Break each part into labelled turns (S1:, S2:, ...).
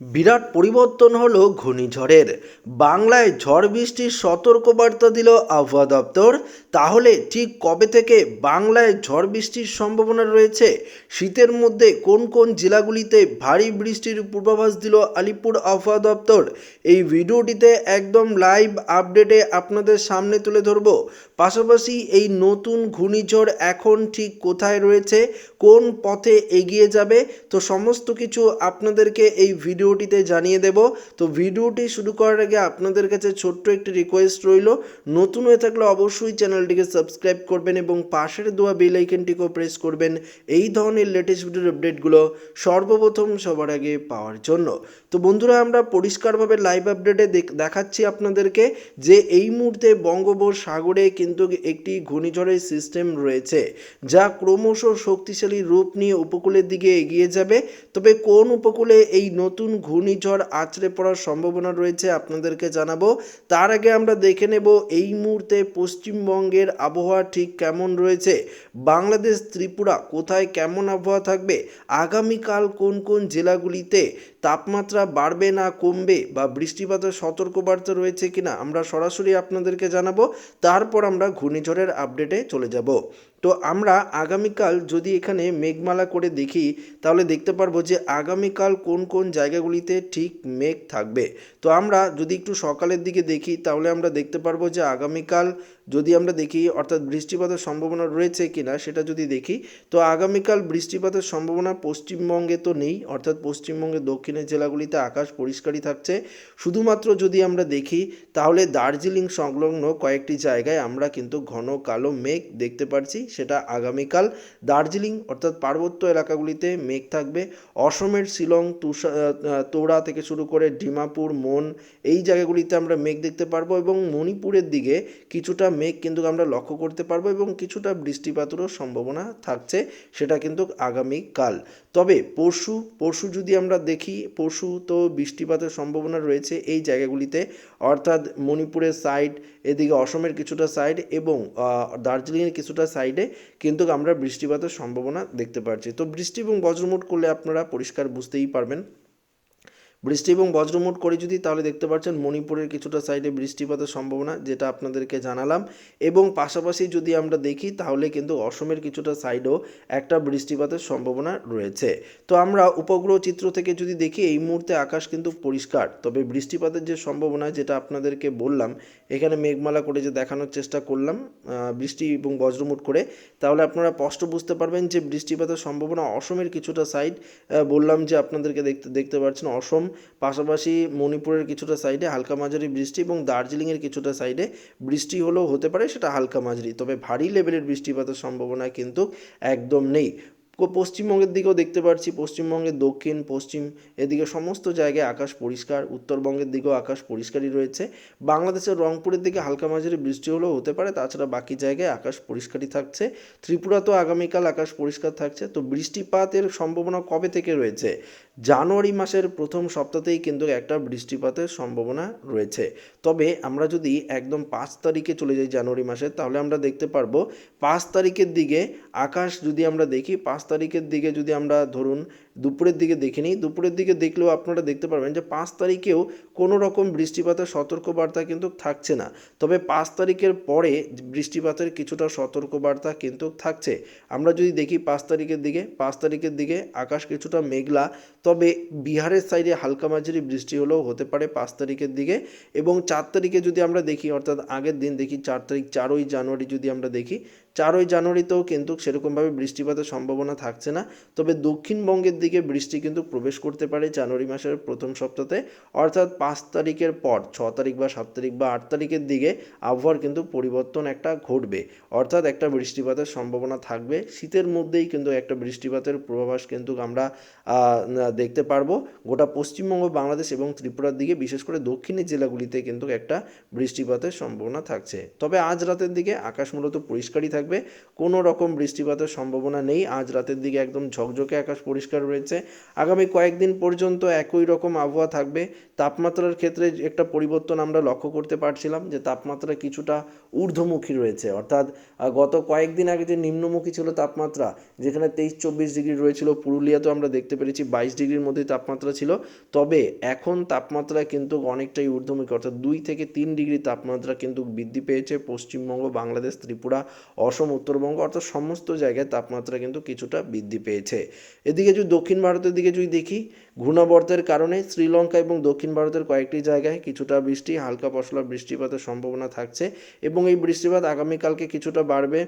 S1: বিরাট পরিবর্তন হলো ঘূর্ণিঝড়ের। বাংলায় ঝড় বৃষ্টির সতর্কবার্তা দিল আবহাওয়া দপ্তর। তাহলে ঠিক কবে থেকে বাংলায় ঝড় বৃষ্টির সম্ভাবনা রয়েছে? শীতের মধ্যে কোন কোন জেলাগুলিতে ভারী বৃষ্টির পূর্বাভাস দিল আলিপুর আবহাওয়া দপ্তর? এই ভিডিওটিতে একদম লাইভ আপডেটে আপনাদের সামনে তুলে ধরব। পাশাপাশি এই নতুন ঘূর্ণিঝড় এখন ঠিক কোথায় রয়েছে? কোন পথে এগিয়ে যাবে? তো সমস্ত কিছু আপনাদেরকে এই ভিডিওটিতে জানিয়ে দেব। তো ভিডিওটি শুরু করার আগে আপনাদের কাছে ছোট্ট একটি রিকোয়েস্ট রইল। নতুন হয়ে থাকলে অবশ্যই চ্যানেলটিকে সাবস্ক্রাইব করবেন এবং পাশের দেওয়া বেল আইকনটিকেও প্রেস করবেন। এই ধরনের লেটেস্ট ভিডিওর আপডেটগুলো সর্বপ্রথম সবার আগে পাওয়ার জন্য। তো বন্ধুরা, আমরা পরিষ্কারভাবে লাইভ আপডেটে দেখাচ্ছি আপনাদেরকে যে এই মুহূর্তে বঙ্গোপসাগরে কিন্তু একটি ঘূর্ণিঝড়ের সিস্টেম রয়েছে, যা ক্রমশ শক্তিশালী রূপ নিয়ে উপকূলের দিকে এগিয়ে যাবে। তবে কোন উপকূলে এই নতুন ঘূর্ণিঝড় আছড়ে পড়ার সম্ভাবনা রয়েছে আপনাদেরকে জানাব। তার আগে আমরা দেখে নেব এই মুহূর্তে পশ্চিমবঙ্গের আবহাওয়া ঠিক কেমন রয়েছে। বাংলাদেশ, ত্রিপুরা কোথায় কেমন আবহাওয়া থাকবে? আগামীকাল কোন কোন জেলাগুলিতে তাপমাত্রা বাড়বে না কমবে বা বৃষ্টিপাতের সতর্কবার্তা রয়েছে কিনা আমরা সরাসরি আপনাদেরকে জানাব। তারপর আমরা ঘূর্ণিঝড়ের আপডেটে চলে যাব। তো আমরা আগামীকাল যদি এখানে মেঘমালা করে দেখি, তাহলে দেখতে পারব যে আগামীকাল কোন কোন জায়গাগুলিতে ঠিক মেঘ থাকবে। তো আমরা যদি একটু সকালের দিকে দেখি, তাহলে আমরা দেখতে পারব যে আগামীকাল যদি আমরা দেখি, অর্থাৎ বৃষ্টিপাতের সম্ভাবনা রয়েছে কিনা সেটা যদি দেখি, তো আগামীকাল বৃষ্টিপাতের সম্ভাবনা পশ্চিমবঙ্গে তো নেই, অর্থাৎ পশ্চিমবঙ্গের দক্ষিণের জেলাগুলিতে আকাশ পরিষ্কারই থাকছে। শুধুমাত্র যদি আমরা দেখি, তাহলে দার্জিলিং সংলগ্ন কয়েকটি জায়গায় আমরা কিন্তু ঘন কালো মেঘ দেখতে পাচ্ছি সেটা আগামীকাল দার্জিলিং, অর্থাৎ পার্বত্য এলাকাগুলিতে মেঘ থাকবে। অসমের শিলং, তুষা তোড়া থেকে শুরু করে ডিমাপুর, মন, এই জায়গাগুলিতে আমরা মেঘ দেখতে পারব এবং মণিপুরের দিকে কিছুটা মেঘ কিন্তু আমরা লক্ষ্য করতে পারব এবং কিছুটা বৃষ্টিপাতেরও সম্ভাবনা থাকছে, সেটা কিন্তু আগামীকাল তবে পরশু পরশু যদি আমরা দেখি, পরশু তো বৃষ্টিপাতের সম্ভাবনা রয়েছে এই জায়গাগুলিতে। অর্থাৎ মণিপুরের সাইড এদিকে অসমের কিছুটা সাইড এবং দার্জিলিংয়ের কিছুটা সাইডে কিন্তু আমরা বৃষ্টিপাতের সম্ভাবনা দেখতে পাচ্ছি তো বৃষ্টি এবং বজ্রমুট করলে আপনারা পরিষ্কার বুঝতেই পারবেন। বৃষ্টি এবং বজ্রমুট করে যদি, তাহলে দেখতে পাচ্ছেন মণিপুরের কিছুটা সাইডে বৃষ্টিপাতের সম্ভাবনা, যেটা আপনাদেরকে জানালাম। এবং পাশাপাশি যদি আমরা দেখি, তাহলে কিন্তু অসমের কিছুটা সাইডেও একটা বৃষ্টিপাতের সম্ভাবনা রয়েছে। তো আমরা উপগ্রহ চিত্র থেকে যদি দেখি, এই মুহূর্তে আকাশ কিন্তু পরিষ্কার। তবে বৃষ্টিপাতের যে সম্ভাবনা, যেটা আপনাদেরকে বললাম, এখানে মেঘমালা করে যে দেখানোর চেষ্টা করলাম বৃষ্টি এবং বজ্রমুট করে, তাহলে আপনারা স্পষ্ট বুঝতে পারবেন যে বৃষ্টিপাতের সম্ভাবনা অসমের কিছুটা সাইড বললাম যে আপনাদেরকে দেখতে দেখতে পাচ্ছেন অসম পাশাপাশি মণিপুরের কিছুটা সাইডে হালকা মাঝারি বৃষ্টি এবং দার্জিলিংয়ের কিছুটা সাইডে বৃষ্টি হলেও হতে পারে সেটা হালকা মাঝারি। তবে ভারী লেভেলের বৃষ্টিপাতের সম্ভাবনা কিন্তু একদম নেই। পশ্চিমবঙ্গের দিকেও দেখতে পাচ্ছি পশ্চিমবঙ্গের দক্ষিণ, পশ্চিম এদিকে সমস্ত জায়গায় আকাশ পরিষ্কার, উত্তরবঙ্গের দিকেও আকাশ পরিষ্কারই রয়েছে। বাংলাদেশের রংপুরের দিকে হালকা মাঝারি বৃষ্টি হলেও হতে পারে, তাছাড়া বাকি জায়গায় আকাশ পরিষ্কারই থাকছে। ত্রিপুরা তো আগামীকাল আকাশ পরিষ্কার থাকছে। তো বৃষ্টিপাতের সম্ভাবনা কবে থেকে রয়েছে? জানুয়ারি মাসের প্রথম সপ্তাহতেই কিন্তু একটা বৃষ্টিপাতের সম্ভাবনা রয়েছে। তবে আমরা যদি একদম পাঁচ তারিখে চলে যাই জানুয়ারি মাসে, তাহলে আমরা দেখতে পারব, পাঁচ তারিখের দিকে আকাশ যদি আমরা দেখি, পাঁচ তারিখের দিকে যদি আমরা ধরুন দুপুরের দিকে দেখে নিই। দুপুরের দিকে দেখলেও আপনারা দেখতে পারবেন যে পাঁচ তারিখেও কোনো রকম বৃষ্টিপাতের সতর্কবার্তা কিন্তু থাকছে না। তবে পাঁচ তারিখের পরে বৃষ্টিপাতের কিছুটা সতর্কবার্তা কিন্তু থাকছে। আমরা যদি দেখি পাঁচ তারিখের দিকে, পাঁচ তারিখের দিকে আকাশ কিছুটা মেঘলা, তবে বিহারের সাইডে হালকা মাঝারি বৃষ্টি হলেও হতে পারে পাঁচ তারিখের দিকে এবং চার তারিখে যদি আমরা দেখি, অর্থাৎ আগের দিন দেখি চার তারিখ, চারই জানুয়ারি যদি আমরা দেখি, চারই জানুয়ারিতেও কিন্তু সেরকমভাবে বৃষ্টিপাতের সম্ভাবনা থাকছে না। তবে দক্ষিণবঙ্গের দিকে বৃষ্টি কিন্তু প্রবেশ করতে পারে জানুয়ারি মাসের প্রথম সপ্তাহে অর্থাৎ পাঁচ তারিখের পর, ছ তারিখ বা সাত তারিখ বা আট তারিখের দিকে আবহাওয়ার কিন্তু পরিবর্তন একটা ঘটবে। অর্থাৎ একটা বৃষ্টিপাতের সম্ভাবনা থাকবে। শীতের মধ্যেই কিন্তু একটা বৃষ্টিপাতের পূর্বাভাস কিন্তু আমরা দেখতে পারব। গোটা পশ্চিমবঙ্গ, বাংলাদেশ এবং ত্রিপুরার দিকে, বিশেষ করে দক্ষিণের জেলাগুলিতে কিন্তু একটা বৃষ্টিপাতের সম্ভাবনা থাকছে। তবে আজ রাতের দিকে আকাশ মূলত পরিষ্কারই থাকবে। কোনো রকম বৃষ্টিপাতের সম্ভাবনা নেই। আজ রাতের দিকে একদম ঝকঝকে আকাশ পরিষ্কার রয়েছে। আগামী কয়েকদিন পর্যন্ত একই রকম আবহাওয়া থাকবে। তাপমাত্রার ক্ষেত্রে একটা পরিবর্তন আমরা লক্ষ্য করতে পারছিলাম যে তাপমাত্রা কিছুটা ঊর্ধ্বমুখী রয়েছে। অর্থাৎ গত কয়েকদিন আগে যে নিম্নমুখী ছিল তাপমাত্রা, যেখানে তেইশ চব্বিশ ডিগ্রি রয়েছিল, পুরুলিয়াতেও আমরা দেখতে পেরেছি বাইশ ডিগ্রির মধ্যে তাপমাত্রা ছিল। তবে এখন তাপমাত্রা কিন্তু অনেকটাই ঊর্ধ্বমুখী, অর্থাৎ দুই থেকে তিন ডিগ্রি তাপমাত্রা কিন্তু বৃদ্ধি পেয়েছে পশ্চিমবঙ্গ, বাংলাদেশ, ত্রিপুরা, অসম, উত্তরবঙ্গ, অর্থাৎ সমস্ত জায়গায় তাপমাত্রা কিন্তু কিছুটা বৃদ্ধি পেয়েছে। এদিকে যদি দক্ষিণ ভারতের দিকে যদি দেখি, ঘূর্ণাবর্তের কারণে শ্রীলঙ্কা এবং দক্ষিণ ভারতের কয়েকটি জায়গায় কিছুটা বৃষ্টি, হালকা পশলা বৃষ্টিপাতের সম্ভাবনা থাকছে এবং এই বৃষ্টিপাত আগামীকালকে কিছুটা বাড়বে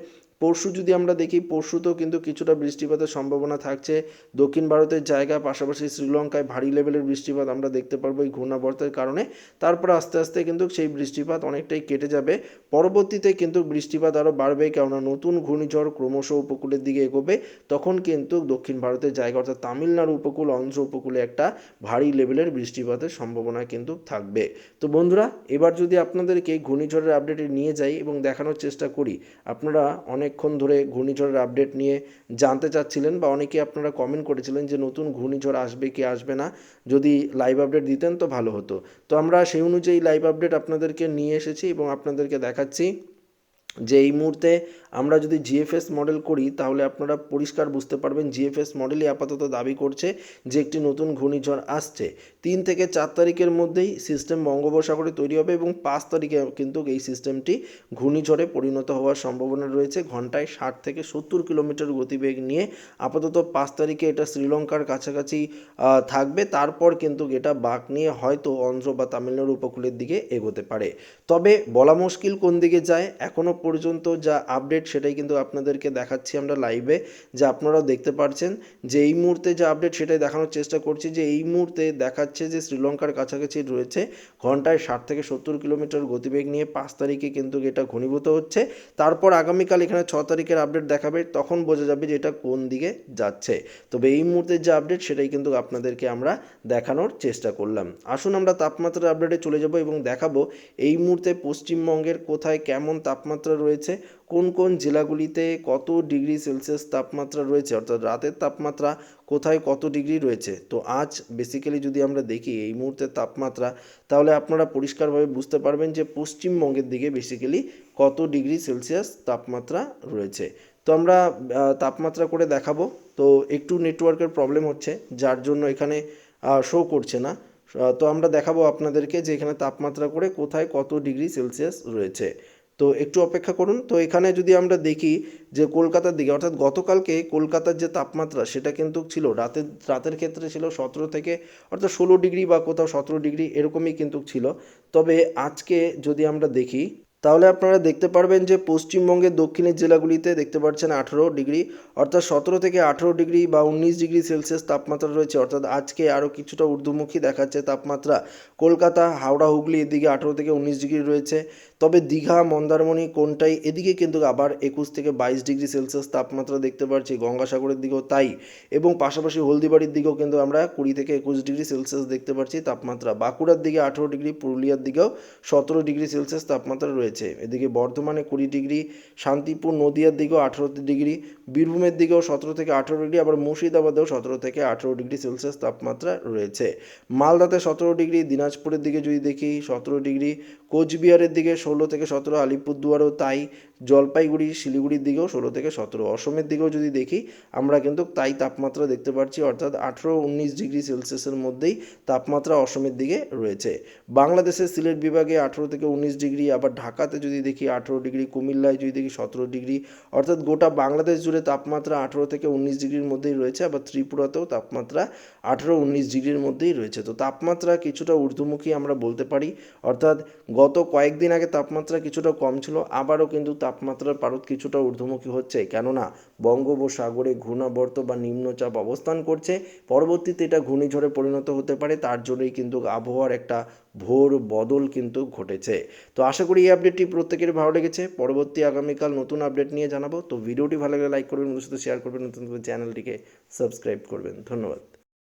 S1: পরশু যদি আমরা দেখি, পরশুতেও কিন্তু কিছুটা বৃষ্টিপাতের সম্ভাবনা থাকছে। দক্ষিণ ভারতের জায়গা, পাশাপাশি শ্রীলঙ্কায় ভারী লেভেলের বৃষ্টিপাত আমরা দেখতে পারব এই ঘূর্ণাবর্তের কারণে। তারপর আস্তে আস্তে কিন্তু সেই বৃষ্টিপাত অনেকটাই কেটে যাবে। পরবর্তীতে কিন্তু বৃষ্টিপাত আরও বাড়বে, কেননা নতুন ঘূর্ণিঝড় ক্রমশ উপকূলের দিকে এগোবে। তখন কিন্তু দক্ষিণ ভারতের জায়গা, অর্থাৎ তামিলনাড়ু উপকূল, অন্ধ্র উপকূলে একটা ভারী লেভেলের বৃষ্টিপাতের সম্ভাবনা কিন্তু থাকবে। তো বন্ধুরা, এবার যদি আপনাদেরকে ঘূর্ণিঝড়ের আপডেটে নিয়ে যাই এবং দেখানোর চেষ্টা করি, আপনারা অনেকক্ষণ ধরে ঘূর্ণিঝড়ের আপডেট নিয়ে জানতে চাচ্ছিলেন বা অনেকে আপনারা কমেন্ট করেছিলেন যে নতুন ঘূর্ণিঝড় আসবে কি আসবে না। যদি লাইভ আপডেট দিতেন তো ভালো হতো। তো আমরা সেই অনুযায়ী লাইভ আপডেট আপনাদেরকে নিয়ে এসেছি এবং আপনাদেরকে দেখাচ্ছি যে এই মুহূর্তে আমরা যদি জিএফএস মডেল করি, তাহলে আপনারা পরিষ্কার বুঝতে পারবেন জিএফএস মডেলই আপাতত দাবি করছে যে একটি নতুন ঘূর্ণিঝড় আসছে। তিন থেকে চার তারিখের মধ্যেই সিস্টেম বঙ্গোপসাগরে তৈরি হবে এবং পাঁচ তারিখে কিন্তু এই সিস্টেমটি ঘূর্ণিঝড়ে পরিণত হওয়ার সম্ভাবনা রয়েছে। ঘন্টায় ষাট থেকে সত্তর কিলোমিটার গতিবেগ নিয়ে আপাতত পাঁচ তারিখে এটা শ্রীলঙ্কার কাছাকাছি থাকবে। তারপর কিন্তু এটা বাঁক নিয়ে হয়তো অন্ধ্র বা তামিলনাড়ু উপকূলের দিকে এগোতে পারে। তবে বলা মুশকিল কোন দিকে যায় এখনও পর্যন্ত যা আপডেট সেটাই কিন্তু আপনাদেরকে দেখাচ্ছি আমরা লাইভে যা আপনারাও দেখতে পাচ্ছেন যে এই মুহূর্তে যে আপডেট সেটাই দেখানোর চেষ্টা করছি, যে এই মুহূর্তে দেখাচ্ছে যে শ্রীলঙ্কার কাছাকাছি রয়েছে ঘন্টায় ষাট থেকে সত্তর কিলোমিটার গতিবেগ নিয়ে পাঁচ তারিখে কিন্তু এটা ঘনীভূত হচ্ছে। তারপর আগামীকাল এখানে ছ তারিখের আপডেট দেখাবে, তখন বোঝা যাবে যে এটা কোন দিকে যাচ্ছে। তবে এই মুহূর্তের যে আপডেট সেটাই কিন্তু আপনাদেরকে আমরা দেখানোর চেষ্টা করলাম। আসুন আমরা তাপমাত্রার আপডেটে চলে যাব এবং দেখাবো এই মুহূর্তে পশ্চিমবঙ্গের কোথায় কেমন তাপমাত্রা রয়েছে কোন কোন জেলাগুলিতে কত ডিগ্রি সেলসিয়াস তাপমাত্রা রয়েছে? অর্থাৎ রাতের তাপমাত্রা কোথায় কত ডিগ্রি রয়েছে? তো আজ বেসিক্যালি যদি আমরা দেখি এই মুহূর্তের তাপমাত্রা, তাহলে আপনারা পরিষ্কারভাবে বুঝতে পারবেন যে পশ্চিমবঙ্গের দিকে বেসিক্যালি কত ডিগ্রি সেলসিয়াস তাপমাত্রা রয়েছে। তো আমরা তাপমাত্রা করে দেখাবো। তো একটু নেটওয়ার্কের প্রবলেম হচ্ছে, যার জন্য এখানে শো করছে না। তো আমরা দেখাবো আপনাদেরকে যে এখানে তাপমাত্রা করে কোথায় কত ডিগ্রি সেলসিয়াস রয়েছে। তো একটু অপেক্ষা করুন। তো এখানে যদি আমরা দেখি যে কলকাতার দিকে, অর্থাৎ গতকালকে কলকাতার যে তাপমাত্রা, সেটা কিন্তু ছিল রাতের রাতের ক্ষেত্রে ছিল সতেরো থেকে, অর্থাৎ ষোলো ডিগ্রি বা কোথাও সতেরো ডিগ্রি এরকমই কিন্তু ছিল। তবে আজকে যদি আমরা দেখি, তাহলে আপনারা দেখতে পারবেন যে পশ্চিমবঙ্গের দক্ষিণের জেলাগুলিতে দেখতে পাচ্ছেন আঠেরো ডিগ্রি, অর্থাৎ সতেরো থেকে আঠেরো ডিগ্রি বা উনিশ ডিগ্রি সেলসিয়াস তাপমাত্রা রয়েছে। অর্থাৎ আজকে আরও কিছুটা ঊর্ধ্বমুখী দেখাচ্ছে তাপমাত্রা। কলকাতা, হাওড়া, হুগলি এদিকে আঠেরো থেকে উনিশ ডিগ্রি রয়েছে। তবে দীঘা, মন্দারমণি কোনটাই এদিকে কিন্তু আবার একুশ থেকে বাইশ ডিগ্রি সেলসিয়াস তাপমাত্রা দেখতে পাচ্ছি গঙ্গাসাগরের দিকেও তাই এবং পাশাপাশি হলদিবাড়ির দিকেও কিন্তু আমরা কুড়ি থেকে একুশ ডিগ্রি সেলসিয়াস দেখতে পাচ্ছি তাপমাত্রা। বাঁকুড়ার দিকে আঠেরো ডিগ্রি, পুরুলিয়ার দিকেও সতেরো ডিগ্রি সেলসিয়াস তাপমাত্রা রয়েছে। এদিকে বর্ধমানে কুড়ি ডিগ্রি, শান্তিপুর, নদিয়ার দিকেও আঠেরো ডিগ্রি, বীরভূমের দিকেও সতেরো থেকে আঠেরো ডিগ্রি, আবার মুর্শিদাবাদেও সতেরো থেকে আঠেরো ডিগ্রি সেলসিয়াস তাপমাত্রা রয়েছে। মালদাতে সতেরো ডিগ্রি, দিনাজপুরের দিকে যদি দেখি সতেরো ডিগ্রি কোচবিহারের দিকে ষোলো থেকে সতেরো, আলিপুরদুয়ারও তাই, জলপাইগুড়ি, শিলিগুড়ির দিকেও ষোলো থেকে সতেরো। অসমের দিকেও যদি দেখি, আমরা কিন্তু তাই তাপমাত্রা দেখতে পাচ্ছি, অর্থাৎ আঠেরো উনিশ ডিগ্রি সেলসিয়াসের মধ্যেই তাপমাত্রা অসমের দিকে রয়েছে। বাংলাদেশের সিলেট বিভাগে আঠেরো থেকে উনিশ ডিগ্রি, আবার ঢাকাতে যদি দেখি আঠেরো ডিগ্রি, কুমিল্লায় যদি দেখি সতেরো ডিগ্রি, অর্থাৎ গোটা বাংলাদেশ জুড়ে তাপমাত্রা আঠেরো থেকে উনিশ ডিগ্রির মধ্যেই রয়েছে, আবার ত্রিপুরাতেও তাপমাত্রা আঠেরো উনিশ ডিগ্রির মধ্যেই রয়েছে। তো তাপমাত্রা কিছুটা ঊর্ধ্বমুখী আমরা বলতে পারি, অর্থাৎ গত কয়েকদিন আগে তাপমাত্রা কিছুটা কম ছিল, আবারও কিন্তু তাপমাত্রার পারদ কিছুটা ঊর্ধ্বমুখী হচ্ছে। কেননা, বঙ্গোপসাগরে ঘূর্ণাবর্ত বা নিম্নচাপ অবস্থান করছে, পরবর্তীতে এটা ঘূর্ণিঝড়ে পরিণত হতে পারে, তার জন্যই কিন্তু আবহাওয়ার একটা ভোর বদল কিন্তু ঘটেছে। তো আশা করি এই আপডেটটি প্রত্যেকের ভালো লেগেছে। পরবর্তী আগামীকাল নতুন আপডেট নিয়ে জানাব। তো ভিডিওটি ভালো লাগলে লাইক করবেন, বন্ধুদের সাথে শেয়ার করবেন, নতুন চ্যানেলটিকে সাবস্ক্রাইব করবেন। ধন্যবাদ।